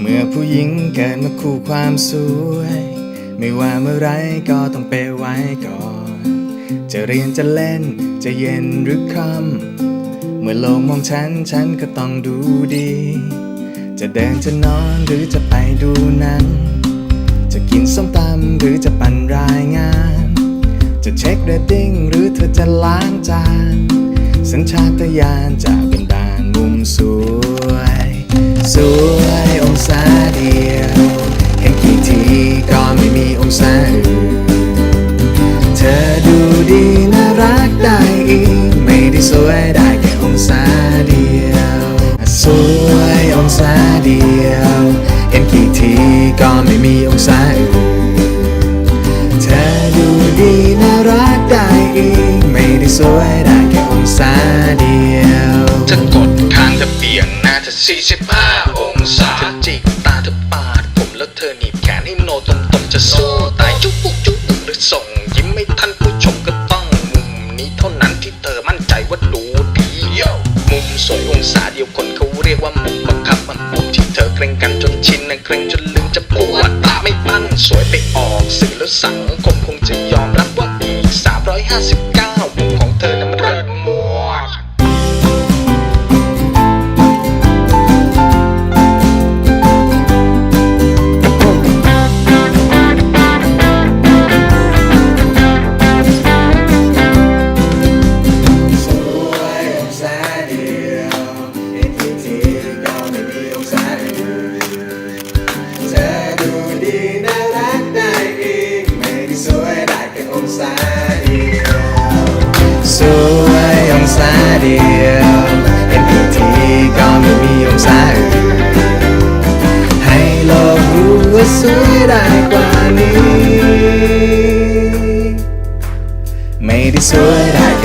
เมื่อผู้หญิงเกิดมาคู่ความสวย ไม่ว่าเมื่อไรก็ต้องเปไว้ก่อน จะเรียนจะเล่นจะเย็นหรือค่ำเมื่อโลกมองฉันฉันก็ต้องดูดี จะเดินจะนอนหรือจะไปดูหนัง จะกินส้มตำหรือจะปั่นรายงาน เช็คเรตติ้งหรือเธอจะล้างจาน สัญชาตญาณจะเป็นด่านมุมสวย สวยองศาเดียว เห็นกี่ทีก็ไม่มีองศาอื่นเธอดูดีน่ารักได้อีก ไม่ได้สวยได้แค่องศาเดียว สวยองศาเดียว เห็นกี่ทีก็ไม่มีองศาอื่นเธอดูดี สวยได้แค่องศาเดียวจะกดทางจะเบี่ยงหน้าจะ 45 องศาจะจิกตาเธอปาดผมแล้วเธอหนีบแขนให้โนตรงตรงๆจะสู้ตายจุ๊บปุ๊บจุ๊บหรือส่ง ยิ้มให้ท่านผู้ชมก็ต้องมุมนี้เท่านั้นที่เธอมั่นใจว่าดูดีโยมุมสวยองศาเดียวคนเขาเรียกว่ามุมบังคับมันมุมที่เธอเกรงกันจนชินนะเกรงจนลืมจะปวดตาไม่ปั้นสวยไปออกสื่อแล้วสังคมคงจะยอมรับว่าอีก359 เดียวเห็นอีกทีก็ไม่มีองศาอื่นให้โลกรู้ว่าสวยได้กว่านี้ ไม่ได้สวยได้